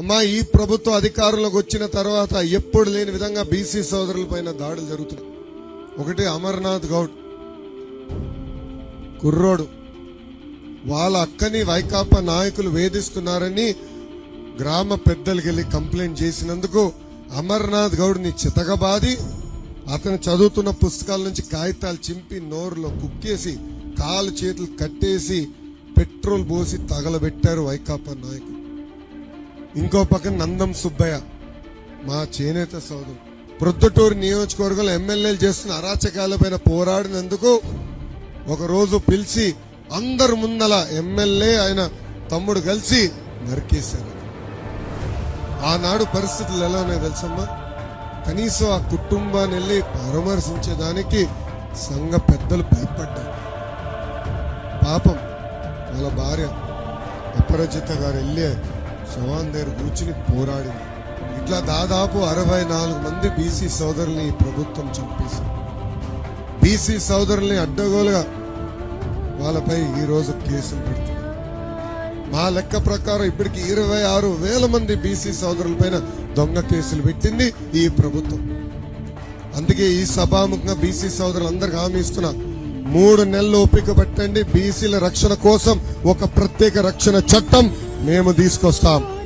అమ్మా ఈ ప్రభుత్వ అధికారంలోకి వచ్చిన తర్వాత ఎప్పుడు లేని విధంగా బీసీ సోదరుల పైన దాడులు జరుగుతున్నాయి. ఒకటి అమర్నాథ్ గౌడ్. కుర్రోడు. వాళ్ళ అక్కని వైకాపా నాయకులు వేధిస్తున్నారని గ్రామ పెద్దలకి వెళ్ళి కంప్లైంట్ చేసినందుకు అమర్నాథ్ గౌడ్ని చితగబాది అతను చదువుతున్న పుస్తకాల నుంచి కాగితాలు చింపి నోరులో కుక్కేసి కాలు చేతులు కట్టేసి పెట్రోల్ పోసి తగలబెట్టారు వైకాపా నాయకులు. ఇంకో పక్కన నందం సుబ్బయ్య మా చేనేత సోదరు. ప్రొద్దుటూరు నియోజకవర్గంలో ఎమ్మెల్యేలు చేస్తున్న అరాచకాలపైన పోరాడినందుకు ఒకరోజు పిలిచి అందరు ముందల ఎమ్మెల్యే ఆయన తమ్ముడు కలిసి నరికేశారు. ఆనాడు పరిస్థితులు ఎలా ఉన్నాయో తెలుసమ్మా? కనీసం ఆ కుటుంబాన్ని వెళ్ళి పరామర్శించేదానికి సంఘ పెద్దలు భయపడ్డారు. పాపం వాళ్ళ భార్య అపరచిత గారు వెళ్ళి శవాన్ దగ్గర కూర్చుని పోరాడింది. ఇట్లా దాదాపు అరవై నాలుగు మంది బీసీ సోదరుల్ని ఈ ప్రభుత్వం చంపేసింది. బీసీ సోదరుల్ని అడ్డగోలుగా వాళ్ళపై ఈ రోజు కేసులు పెడుతుంది. మా లెక్క ప్రకారం ఇప్పటికి ఇరవై ఆరు వేల మంది బీసీ సోదరులపైన దొంగ కేసులు పెట్టింది ఈ ప్రభుత్వం. అందుకే ఈ సభాముఖంగా బీసీ సోదరులందరికీ హామీ ఇస్తున్నా మూడు నెలలు ఓపిక పట్టండి. బీసీల రక్షణ కోసం ఒక ప్రత్యేక రక్షణ చట్టం మేము తీసుకొస్తాం.